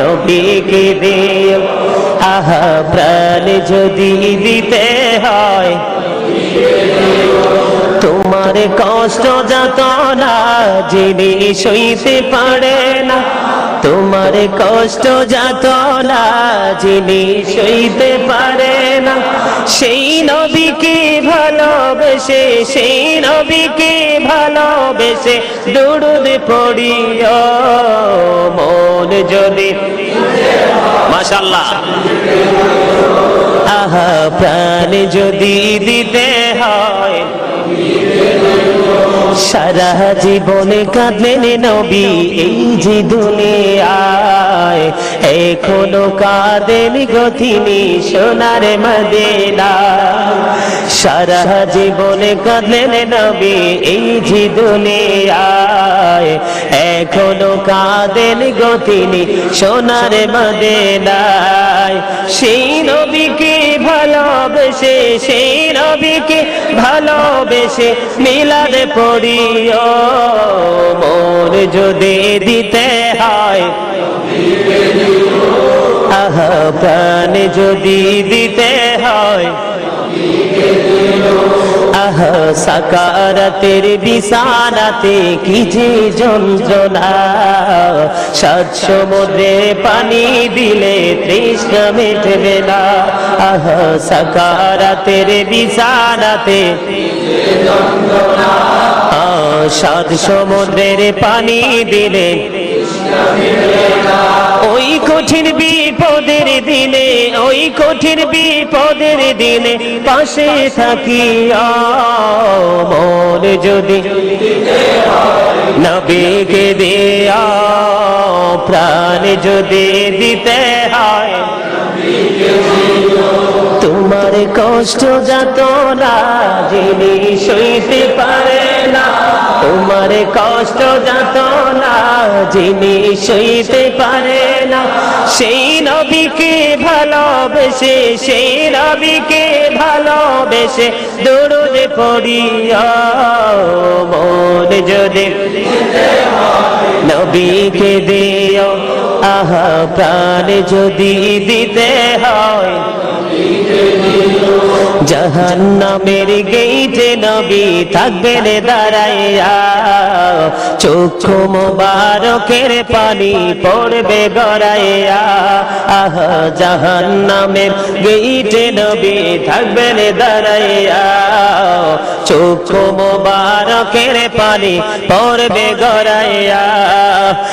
নবীকে দে আহা, প্রাণ যদি দিতে হয়, তোমার কষ্ট যত না যিনি সইতে পারে না। তোমার কষ্ট যত না, যিনি সইতে পারে না। সেই নবীকে ভালোবেসে, সেই নবীকে ভালোবেসে দুরুদ পড়িও মন যদি। মাশাল্লাহ আহা, প্রাণ যদি দিতে হয়। সারা জীবনে কাঁদলেন নবী, এই যে দুনিয়ায় এখনও কাঁদেন গতিনি সোনার মদিনা। সারা জীবনে কাঁদলেন নবী, এই যে দুনিয়ায় এখনও কাঁদেন গতিনি সোনার মদিনায়। সেই নবীকে ভালোবেসে সেই নবীকে ভালোবেসে মিলাদ পড়িও। মন যদি দিতে হয়, আহা যদি দিতে হয়, আহ, সাকারাতের বিছানাতে কি যে যন্ত্রণা। সাত সমুদ্রে পানি দিলে তৃষ্ণা মেটবে না। আহ, সাকারাতের বিছানাতে। সাত সমুদ্রের পানি দিলে ওই কঠিন বিপদের দিনে, ওই কঠিন বিপদের দিনে পাশে থাকি। মন যদি নবীকে দেয়া, প্রাণ যদি দিতে হয়। তোমার কষ্ট যত যিনি সইতে পারে না। তোমার কষ্ট যত যিনি সইতে পারে না। সেই নবীকে ভালোবেসে, সেই নবীকে ভালোবেসে দৌড়ে পড়িয়া যদি নবীকে দিও আহা প্রাণ যদি দিতে হয়। জাহান্নামের গেইটে নবী থাকবেন দাঁড়াইয়া। চক্ষু মোবারকের পানি পড়বে গড়াইয়া। আহ, জাহান্নামের গেইটে নবী থাকবেন দাঁড়াইয়া। চক্ষু মোবারকের পানি পড়বে গড়াইয়া।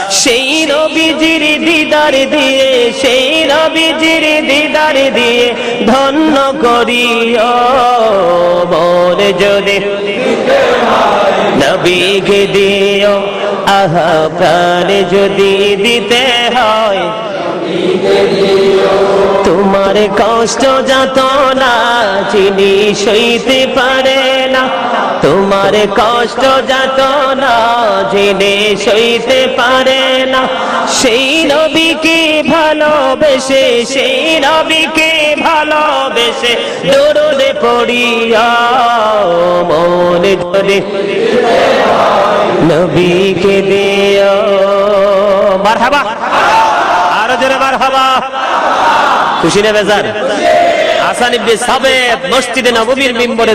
সেই নবীজির দিদার দিয়ে, সেই নবীজির দিদার দিয়ে ধন্য করিও। মন যদি নবীকে দিও, আহা যদি দিতে হয়। তোমার কষ্ট যত না চিনি সইতে পারে না। তোমার কষ্ট যত না জেনে সইতে পারে না। সেই নবীকে ভালোবেসে, সেই নবীকে ভালোবেসে দৌড়ে পড়িয়া, মনে ধরে নবীকে দিও। মারহাবা। আরও জোরে মারহাবা। খুশি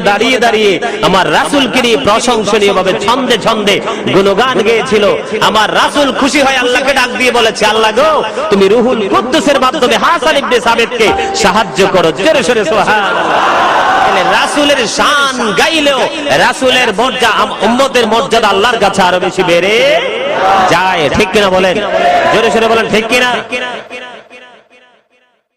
দাঁড়িয়ে দাঁড়িয়ে আমার ছন্দে ছন্দে গেয়েছিল। আমার রাসূল খুশি হয় আল্লাহকে ডাক দিয়ে বলেছে, আল্লাহ গো, তুমি রুহুল মাধ্যমে সাহায্য করো। জোরে সোরে রাসুলের শান গাইলেও রাসুলের মর্যাদা উম্মতের মর্যাদা আল্লাহর কাছে আরও বেশি বেড়ে যায়। ঠিক কিনা বলেন? জোরে সোরে বলেন, ঠিক কিনা?